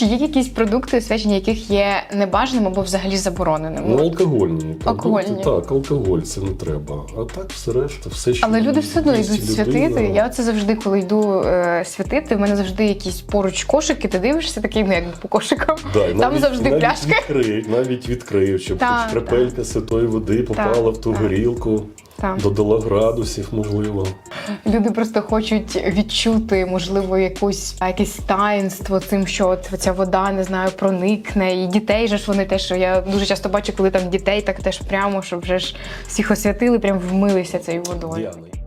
Чи є якісь продукти, освячення яких є небажаним або взагалі забороненим? Ну, алкогольні продукти, Алкогольні. так, алкоголь це не треба. А так все решта, все, що Але люди все одно їсть йдуть людина. святити. Я це завжди, коли йду е, святити, в мене завжди якісь поруч кошики, ти дивишся такий, ну якби по кошикам. Да, і Там завжди навіть пляшки. Відкриють, навіть відкриють, щоб Так, хоч крапелька святої води попала в ту горілку, Так. додала градусів, можливо. Люди просто хочуть відчути, можливо, якусь якесь таїнство цим, що от ця вода не знаю, проникне. І дітей же ж вони теж. Я дуже часто бачу, коли там дітей так теж прямо, щоб вже ж всіх освятили, прям вмилися цією водою. Діана,